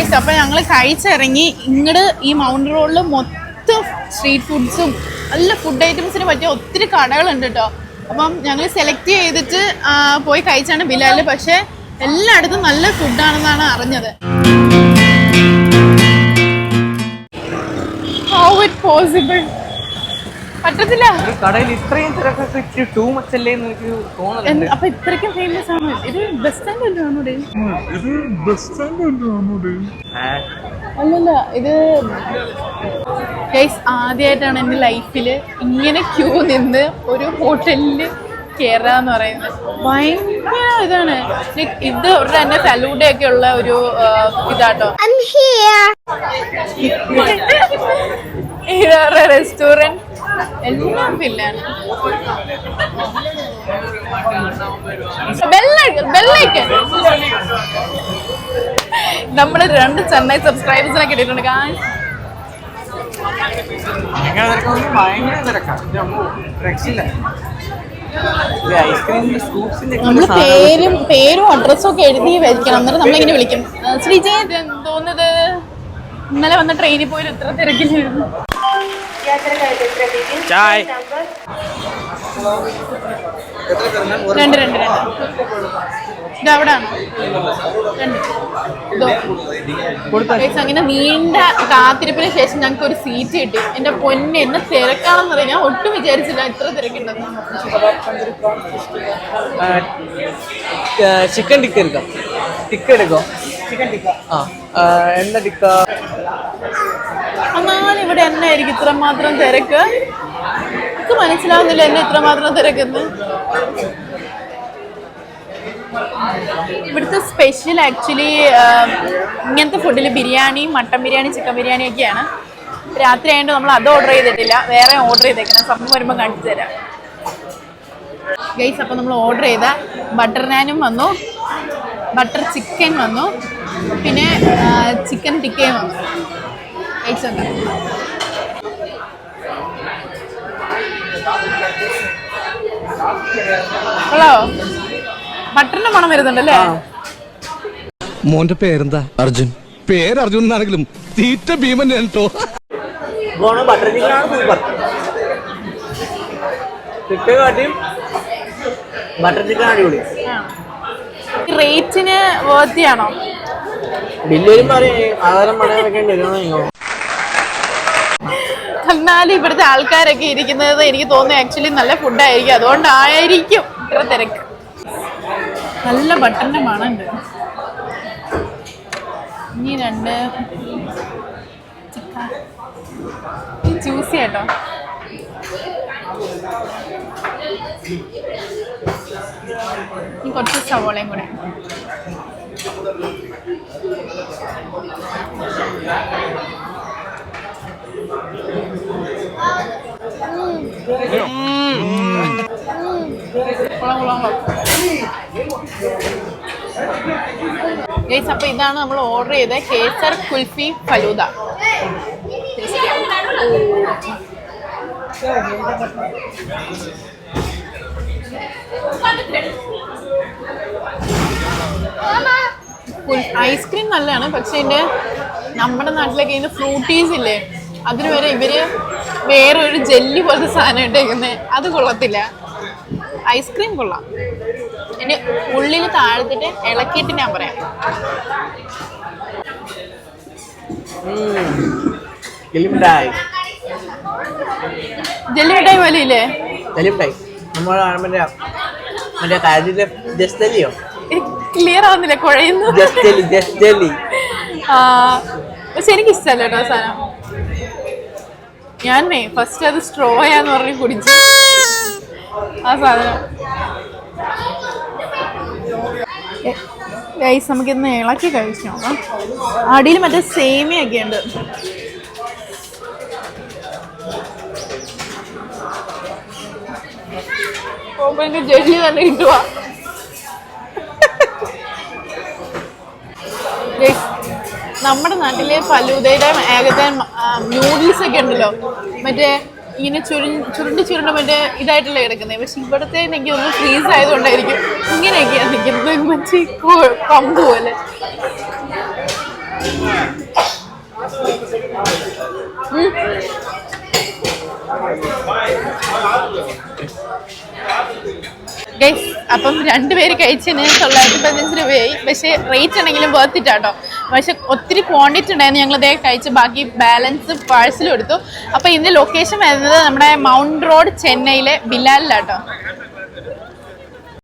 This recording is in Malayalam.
ഗൈസ് അപ്പൊ ഞങ്ങൾ കഴിച്ചിറങ്ങി ഇങ്ങോട്ട് ഈ മൗണ്ട് റോഡിൽ മൊത്തം സ്ട്രീറ്റ് ഫുഡ്സും നല്ല ഫുഡ് ഐറ്റംസിന് പറ്റിയ ഒത്തിരി കടകളുണ്ട് കേട്ടോ അപ്പം ഞങ്ങൾ സെലക്ട് ചെയ്തിട്ട് പോയി കഴിച്ചാണ് ബിലാൽ പക്ഷേ എല്ലായിടത്തും നല്ല ഫുഡാണെന്നാണ് അറിഞ്ഞത്. ഹൗ ഇറ്റ് പോസിബിൾ പറ്റത്തില്ല. ഈ കടയിൽ ഇത്രയും തിരക്കൊക്കെ ഇച്ചിരി ടൂ മച്ച് അല്ലേ എന്ന് എനിക്ക് തോന്നുന്നുണ്ട് എന്ത്- അപ്പൊ ഇത്രയ്ക്കും ഫേമസ് ആണ്. ഇത് ബസ് സ്റ്റാൻഡ് അല്ലേ ആണോടെ ആ, അല്ലല്ല ഇത് ഗൈസ് ആദ്യമായിട്ടാണ് എന്റെ ലൈഫിൽ ഇങ്ങനെ ക്യൂ നിന്ന് ഒരു ഹോട്ടലിൽ കേറാന്ന് പറയുന്നത്. ഭയങ്കര ഇതാണ്. ഇത് ഒരു തന്നെ ഫലൂഡ ഒക്കെ ഉള്ള ഒരു ഇതാട്ടോ. ഇതാ റെസ്റ്റോറന്റ് എല്ലാം ഫില്ലാണ് നമ്മൾ രണ്ട് ചെന്നൈ സബ്സ്ക്രൈബേഴ്സിനെ കിട്ടിയിട്ടുണ്ട്. ഭയങ്കര ഭയങ്കര തിരക്കാണ് രക്ഷയില്ല. നമ്മൾ പേരും പേരും അഡ്രസ്സും ഒക്കെ എഴുതി വരിക്കണം അന്നേരം നമ്മളിങ്ങനെ വിളിക്കും. ശ്രീജയ തോന്നുന്നത് ഇന്നലെ വന്ന ട്രെയിനിൽ പോയി ഇത്ര തിരക്കിലായിരുന്നു. ചായ്. രണ്ട് രണ്ട് രണ്ട്. ഇത് അവിടെ രണ്ട്. ഇതോ. Guys, അങ്ങനെ നീണ്ട കാത്തിരിപ്പിന് ശേഷം ഞങ്ങൾക്ക് ഒരു സീറ്റ് കിട്ടി. എന്റെ പൊന്നെ എന്നെ തിരക്കാണെന്ന് പറയാം ഞാൻ ഒട്ടും വിചാരിച്ചില്ല ഇത്ര തിരക്കുണ്ടെന്ന്. ചിക്കൻ ടിക്ക എടുക്കാം. ടിക്ക എടുക്കോ? ചിക്കൻ ടിക്ക ആ എന്താ ടിക്ക ഇവിടെ എന്നെ ആയിരിക്കും ഇത്രമാത്രം തിരക്ക്? എനിക്ക് മനസ്സിലാവുന്നില്ല എന്നെ ഇത്രമാത്രം തിരക്കെന്ന്. ഇവിടുത്തെ സ്പെഷ്യൽ ആക്ച്വലി ഇങ്ങനത്തെ ഫുഡിൽ ബിരിയാണി മട്ടൻ ബിരിയാണി ചിക്കൻ ബിരിയാണി ഒക്കെയാണ്. രാത്രി ആയതുകൊണ്ട് നമ്മൾ അത് ഓർഡർ ചെയ്തിട്ടില്ല. വേറെ ഓർഡർ ചെയ്തേക്കണം. സമയം വരുമ്പോൾ കാണിച്ചു തരാം. ഗൈസ് അപ്പോൾ നമ്മൾ ഓർഡർ ചെയ്ത ബട്ടർ നാനും വന്നു. ബട്ടർ ചിക്കൻ വന്നു. പിന്നെ ചിക്കൻ ടിക്കയും വന്നു. Guys കഴിച്ചോക്കാം hello. ബട്ടറിന്റെ മണം വരുന്നുണ്ടല്ലേ? മോന്റെ പേരെന്താ? അർജുൻ. പേര് അർജുൻ എന്നാണെങ്കിലും തീറ്റ ഭീമൻ കേട്ടോ ബട്ടർ ചിക്കൻ ആണ് സൂപ്പർ ടിക്ക കാട്ടിയും ബട്ടർ ചിക്കൻ അടിപൊളി. റേറ്റിന് വേർത്തിയാണോ ബില്ല് വരുമ്പോൾ അറിയാം ആധാരം പണയം വെക്കേണ്ടി വരുമോ എന്നാലും ഇവിടുത്തെ ആൾക്കാരൊക്കെ ഇരിക്കുന്നത് എനിക്ക് തോന്നുന്നു ആക്ച്വലി നല്ല ഫുഡായിരിക്കും അതുകൊണ്ടായിരിക്കും ഇത്ര തിരക്ക്. നല്ല ബട്ടന്റെ മണമുണ്ട്. ഇനി രണ്ട് ജ്യൂസി കേട്ടോ കുറച്ച് സവോളയും കൂടെ. കൊള്ളാം. അപ്പൊ ഇതാണ് നമ്മൾ ഓർഡർ ചെയ്ത കേസർ കുൽഫി ഫലൂദ ഐസ്ക്രീം നല്ലതാണ് പക്ഷെ ഇതിന്റെ നമ്മുടെ നാട്ടിലൊക്കെ ഇതിന് ഫ്രൂട്ടീസ് ഇല്ലേ അതിന് വരെ ഇവർ വേറെ ഒരു ജെല്ലി പോലത്തെ സാധനം ഇട്ടേക്കുന്നത് അത് കൊള്ളത്തില്ല. ഐസ്ക്രീം കൊള്ളാം. ഇനി ഉള്ളിൽ താഴ്ത്തിട്ട് ഇളക്കിയിട്ട് ഞാൻ പറയാം. ജെല്ലി മിഠായി പോലെ ഇല്ലേ എലിമിറ്റായി നമ്മൾ മറ്റേ മറ്റേ കാര്യത്തിലെ ജസ്റ്റലിയോ ക്ലിയർ ആവുന്നില്ല കുഴയുന്നു. ജസ്റ്റലി ജസ്റ്റലി ആ, പക്ഷെ എനിക്ക് ഇഷ്ടമല്ല കേട്ടോ ആ സാധനം. ഞാനേ ഫസ്റ്റ് അത് സ്ട്രോ സ്ട്രോയാന്ന് പറഞ്ഞ് കുടിച്ചു. ആ സാധനം. ഗൈസ് നമുക്കിന്ന് ഇളക്കി കഴിച്ചു നോക്കാം. അടിയിൽ മറ്റേ സേമിയൊക്കെ ഉണ്ട്. പോകുമ്പോ എനിക്ക് ജെല്ലി തന്നെ കിട്ടുക നമ്മുടെ നാട്ടിലെ ഫലൂദയുടെ ഏകത്തെ നൂഡിൽസ് ഒക്കെ ഉണ്ടല്ലോ. മറ്റേ ഇങ്ങനെ ചുരു ചുരുണ്ട് ചുരുണ്ട് മറ്റേ ഇതായിട്ടല്ലേ കിടക്കുന്നത്. പക്ഷെ ഇവിടുത്തെ എനിക്ക് ഒന്ന് ഫ്രീസ് ആയതുകൊണ്ടായിരിക്കും ഇങ്ങനെയൊക്കെയാണ് നിൽക്കുന്നത് മറ്റേ കമ്പ് പോലെ. അപ്പം രണ്ടുപേര് കഴിച്ചതിന് തൊള്ളായിരത്തി പതിനഞ്ച് രൂപയായി. പക്ഷേ റേറ്റ് ആണെങ്കിലും വേർത്തിട്ടാട്ടോ പക്ഷെ ഒത്തിരി ക്വാണ്ടിറ്റി ഉണ്ടായിരുന്നു. ഞങ്ങൾ ഇതേ കഴിച്ച് ബാക്കി ബാലൻസ് പാഴ്സലും എടുത്തു. അപ്പോൾ ഇതിന്റെ ലൊക്കേഷൻ വരുന്നത് നമ്മുടെ മൗണ്ട് റോഡ് ചെന്നൈയിലെ ബിലാലിലാട്ടോ.